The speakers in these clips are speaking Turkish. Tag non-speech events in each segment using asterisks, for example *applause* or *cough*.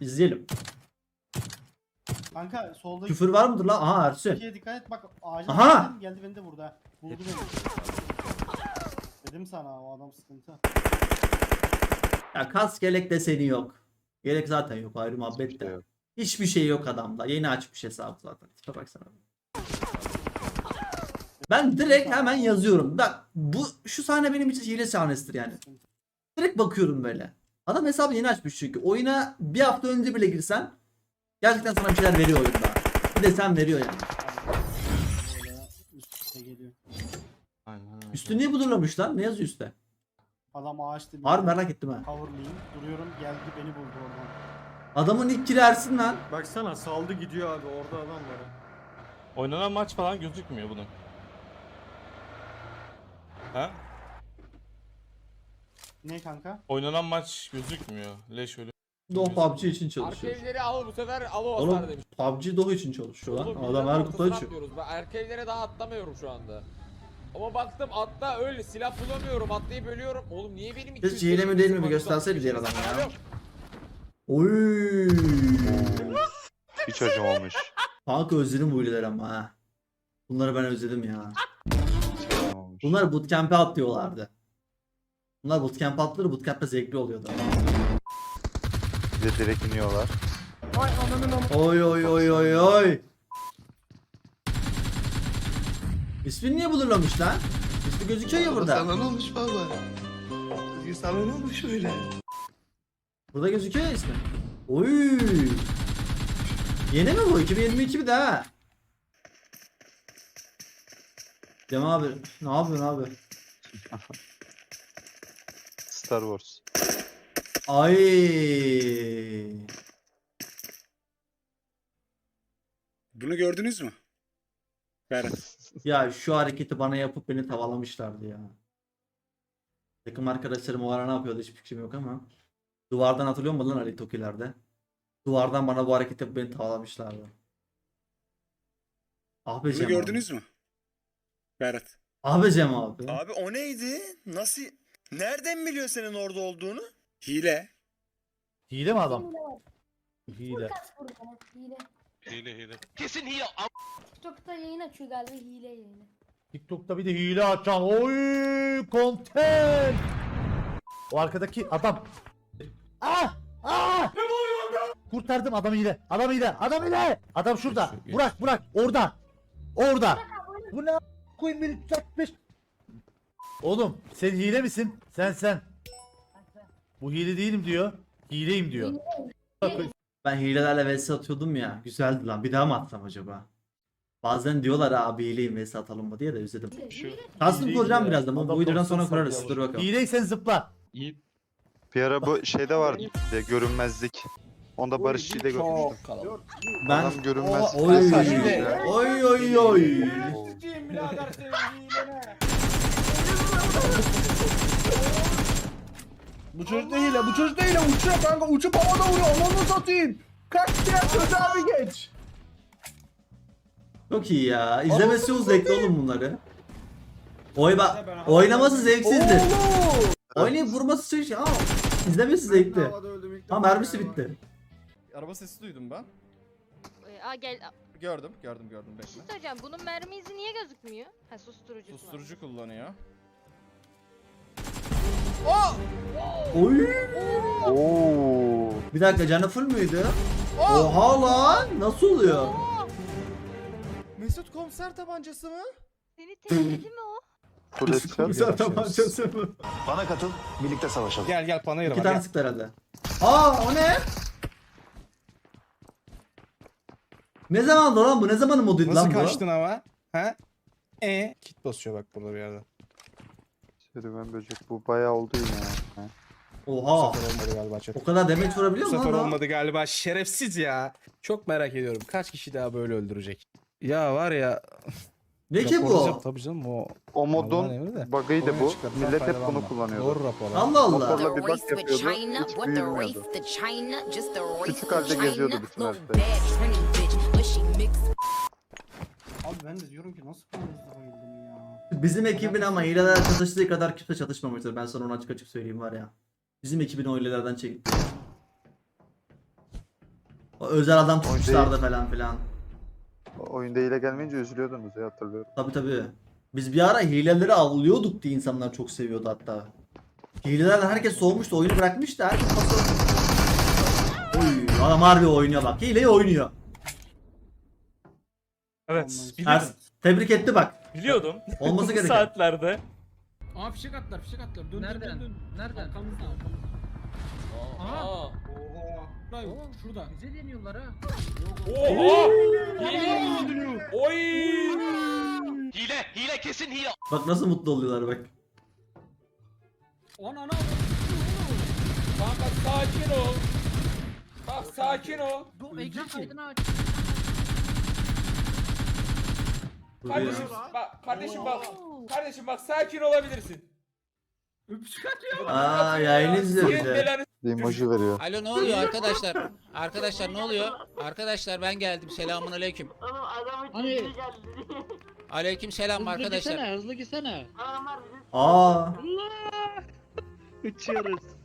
İzleyelim. Kanka soldaki Küfür var mıdır lan? Aha Ersin. ikiye dikkat et bak ağacın Aha! Aha! geldi beni de vurdu ha. Buldu beni. Dedim sana o adam sıkıntı. Ya kas gelek deseni yok. Gerek zaten yok ayrı muhabbet Hiçbir de. şey yok. Hiçbir şey yok adamda. Yeni açmış hesabı zaten. Tipe baksana. Ben direkt hemen yazıyorum. Bak bu şu sahne benim için hile sahnesidir yani. Direkt bakıyorum böyle. Adam hesabı yeni açmış çünkü. Oyuna bir hafta önce bile girsen gerçekten sana bir şeyler veriyor oyunda. Bir de sen veriyor yani. Geliyor. Aynen. Üstü niye budurlamış lan? Ne yazıyor üstte? Adam ağaç dibinde. Harbi merak ettim ha. Coverlayayım. Duruyorum geldi beni buldu oradan. Adamın ilk kili Ersin lan. Baksana saldı gidiyor abi orada adam var. Oynanan maç falan gözükmüyor bunun. Ha? Ne kanka? Oynanan maç gözükmüyor. Leş ölü. Doh PUBG için çalışıyor. evleri al bu sefer al o Oğlum demiş. PUBG Doh için çalışıyor lan. Oğlum, Adam her kutu ortasına açıyor. atlıyoruz. Ben daha atlamıyorum şu anda. Ama baktım atla öyle silah bulamıyorum atlayıp ölüyorum. Oğlum niye benim Biz hile mi değil mi bir gösterseydi diğer adam ya. Oy. Hiç acımamış. Kanka özledim bu hileleri ama ha. Bunları ben özledim ya. Bunlar bootcamp'e atlıyorlardı. Bunlar bootcamp atları bootcamp'te zevkli oluyordu. Bir de direkt iniyorlar. Oy oy oy oy oy. İsmin niye bulurlamış lan? İsmi gözüküyor ya burada. Sana ne olmuş baba? Sana ne olmuş öyle? Burada gözüküyor ya ismi. Oy. Yeni mi bu? 2022 bir daha. Cem abi ne yapıyorsun abi? *laughs* Star Wars. Ay. Bunu gördünüz mü? Berat. *laughs* Ya şu hareketi bana yapıp beni tavalamışlardı ya. Takım arkadaşlarım o ara ne yapıyordu hiç fikrim yok ama. Duvardan hatırlıyor musun lan Ali Toki'lerde? Duvardan bana bu hareketi yapıp beni tavalamışlardı. Ah be Bunu Cem abi. gördünüz mü? Berat. Ah be Cem abi. Abi o neydi? Nasıl? Nereden biliyor senin orada olduğunu? Hile. Hile mi adam? Hile. Hile. Hile hile. Kesin hile. TikTok'ta yayın açıyor galiba hile yayını. TikTok'ta bir de hile açan. Oy content. O arkadaki adam. Ah! Ah! Kurtardım adam hile. Adam hile. Adam hile. Adam şurada. Geç, geç. Burak Burak orada. Orada. Bu ne koyayım beni çarpmış. Oğlum sen hile misin? Sen sen. Bu hile değilim diyor. Hileyim diyor. Ben hilelerle vs atıyordum ya. Güzeldi lan. Bir daha mı atsam acaba? Bazen diyorlar abi hileyim vs atalım mı diye de özledim. Kastım Hileyim kuracağım ya. birazdan. Bu Adam videodan 90 sonra kurarız. sanıyor. Dur bakalım. Hileysen zıpla. Bir ara bu şeyde vardı işte görünmezlik. Onda Barışçı'yı da görmüştüm. Ben Adam görünmez. Oy. Ya. Oy oy oy. Bu çocuk da hile bu çocuk da hile uçuyor kanka uçup havada vuruyor onu satayım. Kaç diğer çocuğa abi geç. Çok iyi ya. İzlemesi çok zevkli oğlum bunları. Oy bak oynaması zevksizdir. Oynayıp vurması şey. Aa, izlemesi zevkli. Ama mermisi bitti. Araba sesi duydum ben. Aa gel. Gördüm gördüm gördüm Bir şey bekle. söyleyeceğim. Bunun mermi izi niye gözükmüyor? Ha susturucu. Susturucu kullanıyor. Oy. Oo. Bir dakika canı full müydü? Oha lan nasıl oluyor? Mesut komiser tabancası mı? Seni tehlikeli mi o? Headshot. Güzel tabancası mı? Bana katıl, birlikte savaşalım. Gel gel panayır İki var tane gel. sıktı herhalde. Aa o ne? Ne zamandı lan bu? Ne zamanın moduydu Nasıl lan bu? kaçtın ama? Ha? E kit basıyor bak burada bir yerde. Serüven böcek bu bayağı oldu yine ya. Bu Oha. sefer olmadı galiba chat. O kadar demek vurabiliyor Bu mu sefer lan o? olmadı galiba şerefsiz ya. Çok merak ediyorum kaç kişi daha böyle öldürecek. Ya var ya. Ne ki raporlayacağım bu? Tabii canım o. O Allah'ın modun emri de. bug'ıydı Oyuna bu. çıkartılan Millet hep faydalanma. bunu kullanıyordu. Doğru rapor. Allah Allah. Motorla bir bak yapıyordu. Hiç büyümüyordu. Küçük halde geziyordu bütün haritayı. Abi ben de diyorum ki nasıl bu hızlı bayıldım ya. Bizim ekibin ama hileler çatıştığı kadar kimse çatışmamıştır. Ben sana onu açık açık söyleyeyim var ya. Bizim ekibin o hilelerden çekti. O özel adam tutmuşlardı falan filan. Oyunda hile gelmeyince üzülüyordunuz ya hatırlıyorum. Tabi tabi. Biz bir ara hileleri avlıyorduk diye insanlar çok seviyordu hatta. Hilelerden herkes soğumuştu, oyunu bırakmıştı. Herkes masa... Oy, adam harbi oynuyor bak. Hileyi oynuyor. Evet. Olmaz. Biliyordum. Tebrik etti bak. Biliyordum. *laughs* Olması Bu gereken. saatlerde. Aa fişek attılar fişek attılar. Dön Nereden? dön dön. dön. Nereden? Arkamızda arkamızda. Aa. Oha. Şurada şurada. Bize deniyorlar ha. Oha! Hile! Oy! Bak nasıl mutlu oluyorlar bak. Ana ana. Kanka sakin ol. Bak sakin ol. Bu ekran kaydını aç. Kardeşim bak kardeşim bak. Kardeşim bak sakin olabilirsin. Öpücük atıyor. Aa yayını izliyor bir de. belanı emoji veriyor. Alo ne oluyor arkadaşlar? Arkadaşlar ne oluyor? Arkadaşlar ben geldim. Selamun aleyküm. Hani Aleyküm selam arkadaşlar. hızlı gitsene. Aa. *laughs* Uçuyoruz.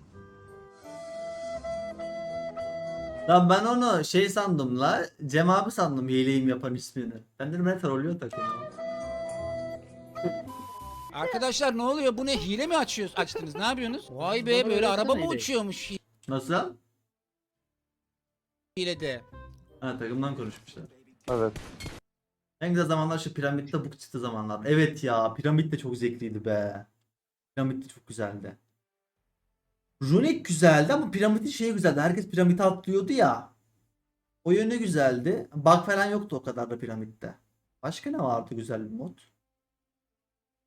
Lan ben onu şey sandım la. Cem abi sandım hileyim yapan ismini. Ben dedim ben trollüyor takımı. Arkadaşlar ne oluyor? Bu ne? Hile mi açıyoruz? Açtınız. Ne yapıyorsunuz? Vay be böyle araba mı uçuyormuş Nasıl? hilede? Ha takımdan konuşmuşlar. Evet. En güzel zamanlar şu piramitte bu çıktı zamanlar. Evet ya piramit de çok zevkliydi be. Piramit de çok güzeldi. Runic güzeldi ama piramidin şeyi güzeldi. Herkes piramite atlıyordu ya. O yönü güzeldi. Bug falan yoktu o kadar da piramitte. Başka ne vardı güzel bir mod?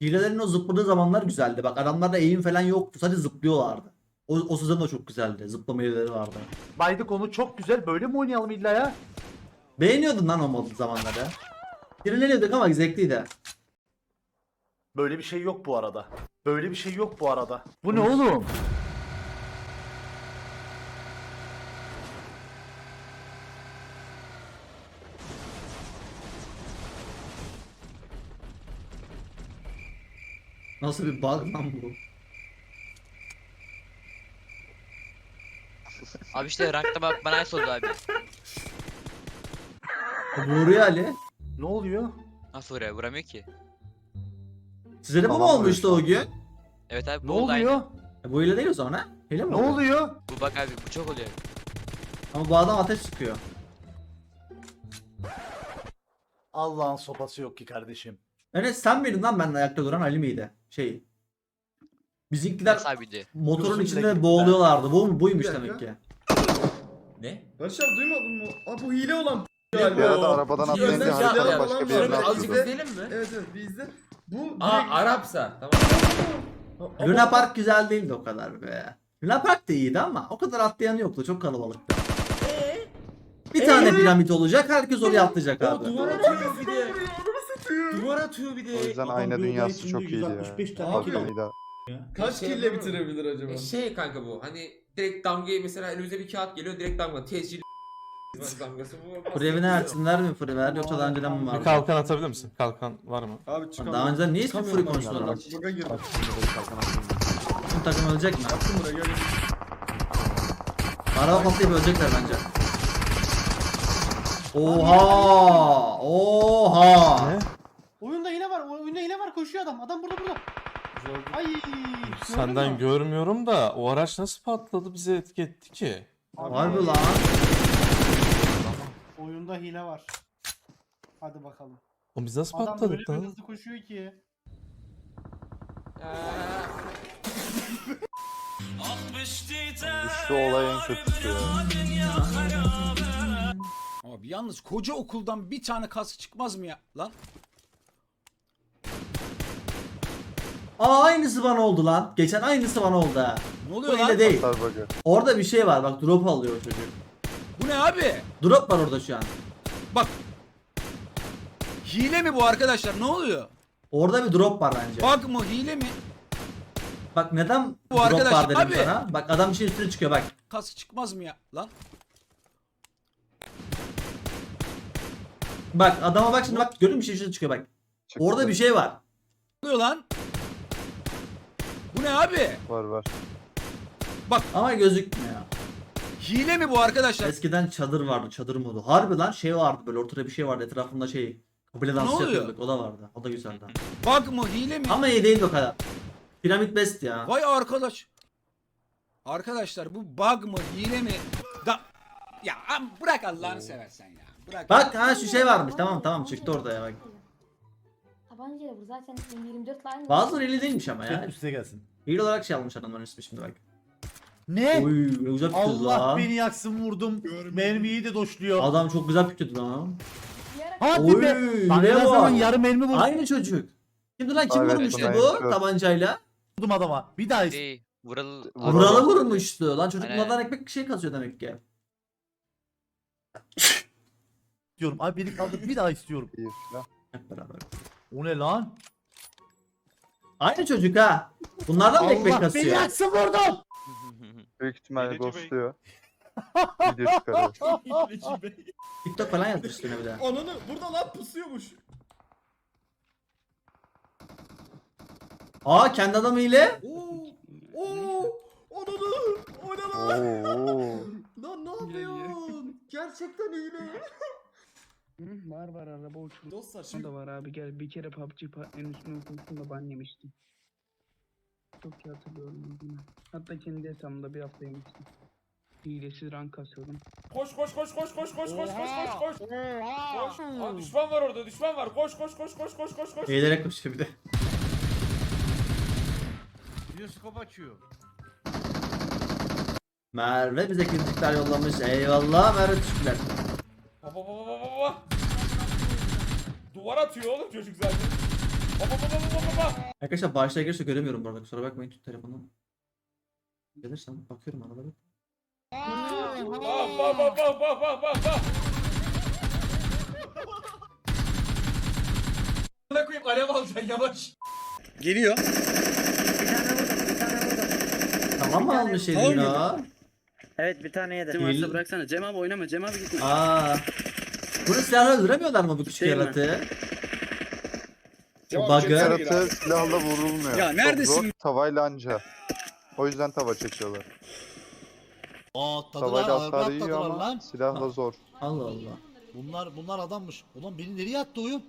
Hilelerin o zıpladığı zamanlar güzeldi. Bak adamlarda eğim falan yoktu. Sadece zıplıyorlardı. O, o sezon da çok güzeldi. Zıplama hileleri vardı. Baydı konu çok güzel. Böyle mi oynayalım illa ya? Beğeniyordum lan o mod zamanları. Sinirleniyorduk ama zevkliydi. Böyle bir şey yok bu arada. Böyle bir şey yok bu arada. Bu ne oğlum? Nasıl bir bug lan bu? Abi işte rankta bak bana ice oldu abi. Vuruyor Ali. Ne oluyor? Nasıl vuruyor? Vuramıyor ki. Size de bu mu Tamam, olmuştu o gün? Evet abi Ne bu oldu aynı. oluyor? E, bu hile değil o zaman ha? Hile mi? Ne oluyor? Bu bak abi bu çok oluyor. Ama bu adam ateş sıkıyor. Allah'ın sopası yok ki kardeşim. Enes sen miydin lan benimle ayakta duran Ali miydi? Şey. Bizimkiler Nasıl abiydi? motorun Gözümle içinde boğuluyorlardı. Bu buymuş Bir demek ki. Ne? Barış abi duymadın mı? Aa bu hile olan Bir arada arabadan atlayınca Özel haritadan silahlar başka bir yerine Azıcık atıyordu. izleyelim mi? Evet evet bir izle. Bu Aa direkt- Arapsa. Tamam. Luna Park güzel değildi o kadar be. Luna Park da iyiydi ama o kadar atlayan yoktu. Çok kalabalıktı. Bir tane piramit olacak. Herkes oraya atlayacak O abi. duvar atıyor bir de. Duvar atıyor bir de. O yüzden ayna dünyası çok iyiydi ya. Abi. Hakan'ı da. Kaç Şey kille bitirebilir acaba? E şey kanka bu hani direkt damgayı mesela önümüze bir kağıt geliyor direkt damga tescil damgası bu. Frevine ersinler mi Frever yoksa daha önceden mi Bir vardı? kalkan atabilir misin? Kalkan var mı? Abi çıkamam. Daha önceden niye hiçbir free Çıkamıyorum konuşmadılar? ya. Bug'a girdim. Tüm takım ölecek mi? Attım buraya gel. Araba patlayıp ölecekler bence. Oha! Oha! Ne? Oyunda hile var. Oyunda hile var. Koşuyor adam. Adam burada burada. Ay. Senden mü? görmüyorum da o araç nasıl patladı bize etki etti ki? Harbi lan. Oyunda hile var. Hadi bakalım. O biz nasıl Adam patladık lan? hızlı koşuyor ki. Şu olay en kötüsü ya. Abi yalnız koca okuldan bir tane kask çıkmaz mı ya? Lan Aa aynısı bana oldu lan. Geçen aynısı bana oldu ha. ne oluyor lan? değil. Hasar. Orada bir şey var bak drop alıyor çocuk. Bu ne abi? Drop var orada şu an. Bak. Hile mi bu arkadaşlar? Ne oluyor? Orada bir drop var bence. Bak mı hile mi? Bak neden Bu drop arkadaş- var dedim abi. sana. Bak adam bir şey üstüne çıkıyor bak. Kask çıkmaz mı ya? Lan. Bak adama bak şimdi bak görüyor musun bir şey üstüne çıkıyor bak. Çıktı. Orada bir şey var. Ne oluyor lan? Bu ne abi? Var var. Ama gözükmüyor. Hile mi bu arkadaşlar? Eskiden çadır vardı, çadır modu. Harbi lan şey vardı böyle ortada bir şey vardı etrafında şey. Kabile dansı oluyor? yapıyorduk o da vardı. O da güzeldi. Bug mı hile mi? Ama iyi değildi o kadar. Piramit best ya. Vay arkadaş. Arkadaşlar bu bug mı hile mi? Da ya am- bırak Allah'ını seversen ya. Bırak. Bak ha şu şey varmış tamam tamam çıktı orada ya bak. Tabancayla vur zaten 24 line. Bazıları iyi değilmiş ama ya. üstüne gelsin. İyi olarak şey almış adamların ismi şimdi bak. Ne? Oy ne güzel püktürdü Allah lan. beni yaksın vurdum. Mermiyi de doşluyor. Adam çok güzel püktürdü lan. Hadi Oy, be. Yine ne zaman bak. yarım mermi vurdum Aynı çocuk. Şimdi lan kim Evet, vurmuştu buna bu yakışıyor. tabancayla? adama. Bir daha ist- Şey, vural... Vuralı vurmuştu. Lan çocuk Aynen. bunlardan ekmek şey kazıyor demek ki. istiyorum. Abi beni kaldır bir daha istiyorum. İyi silah. Hep beraber. O ne lan? Aynı çocuk ha. Bunlardan da ekmek Allah beni kasıyor. yaksın vurdum. *laughs* Büyük ihtimalle Hileci Bey. ghostluyor. *laughs* Video çıkarıyor. *laughs* TikTok falan yazmış üstüne bir de. Ananı burada lan pusuyormuş. Aa kendi adamı ile. Oo. Oo. Ananı. Lan? Oo. Lan ne yapıyorsun? Gerçekten hile. Var var araba uçurdu. Dostlar O şimdi da var abi gel bir kere PUBG partnerin üstüne okumuştum da ban yemiştim. Çok iyi hatırlıyorum bunu. Hatta kendi hesabımda bir hafta yemiştim. Hilesiz rank kasıyordum. Koş koş koş koş koş koş koş koş koş koş. Koş. Aa, düşman var orada düşman var. Koş koş koş koş koş koş koş. Eğilerek koşuyor bir de. Bioskop açıyor. Merve bize kritikler yollamış. Eyvallah Merve teşekkürler. Baba baba. Duvar atıyor oğlum çocuk zaten. Baba baba baba baba. Arkadaşlar başta gelirse göremiyorum bu arada. Kusura bakmayın tut telefonu. Gelirsem bakıyorum arada bir. Bak bak bak bak bak bak bak bak. Ne koyayım alev alacaksın yavaş. Geliyor. Tamam mı almış elini mı? Evet bir tane yedi. Cem varsa bıraksana. Cem abi oynama. Cem abi gitme. Aa. Bunu silahla öldüremiyorlar mı bu küçük Değil mi? yaratığı? O bug'ı. Yaratı silahla vurulmuyor. Ya Çok neredesin? Zor, tavayla anca. O yüzden tava çekiyorlar. Aa Tavayla hasar yiyor ama silahla zor. Allah Allah. Bunlar bunlar adammış. Ulan beni nereye attı oyun?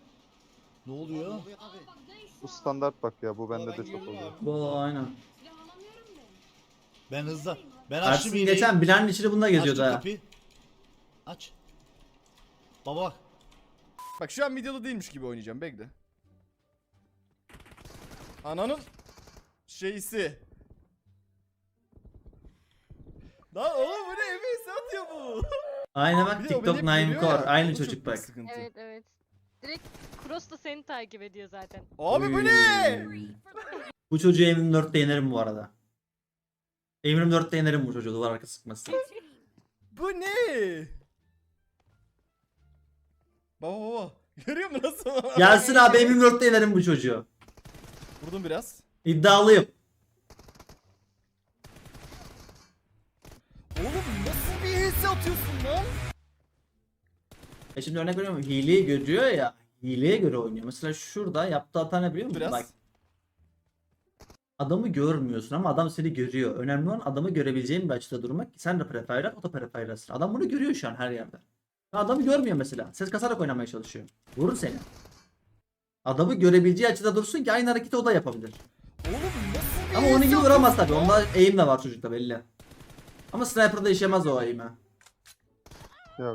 Ne oluyor? Bu standart bak ya bu bende de çok oluyor. Bu aynen. Ben hızlı. Ben açtım Ersin iğneyi. geçen Bilal'in içinde bununla geziyordu Açtım ha. kapıyı. Aç. Baba bak. Bak şu an videoda değilmiş gibi oynayacağım bekle. Ananın şeysi. Lan oğlum bu ne emeği atıyor bu. Aynen Bir bak de o TikTok beni hep 9 görüyor Core. ya, Aynı çok çocuk büyük bak. sıkıntı. Evet evet. Direkt Cross da seni takip ediyor zaten. Abi bu ne? Bu çocuğu M24'te yenerim bu arada. M24'te yenerim bu çocuğu duvar arkası sıkması. Bu ne? Baba baba. *laughs* Görüyor musun nasıl? Gelsin abi M24'te yenerim bu çocuğu. Vurdum biraz. İddialıyım. Oğlum nasıl bir hisse atıyorsun lan? E şimdi örnek veriyorum hileyi görüyor ya. Hileye göre oynuyor. Mesela şurada yaptığı hata ne biliyor musun? Biraz. Bak. Adamı görmüyorsun ama adam seni görüyor. Önemli olan adamı görebileceğin bir açıda durmak. Sen de prefire o da prefire atsın. Adam bunu görüyor şu an her yerde. Adamı görmüyor mesela. Ses kasarak oynamaya çalışıyor. Vurur seni. Adamı görebileceği açıda dursun ki aynı hareketi o da yapabilir. Oğlum nasıl bir Ama onun gibi vuramaz tabi. Onda aim de var çocukta belli. Ama sniper'da işemez o aim'e.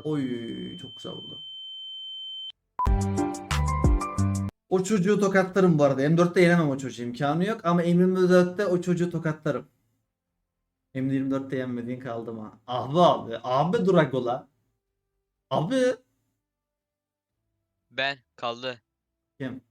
Oy çok güzel oldu. O çocuğu tokatlarım bu arada. M4'te yenemem o çocuğu imkanı yok ama M24'te o çocuğu tokatlarım. M24'te yenmediğin kaldı mı? Abi abi. Abi Dragola. Abi. Ben kaldı. Kim?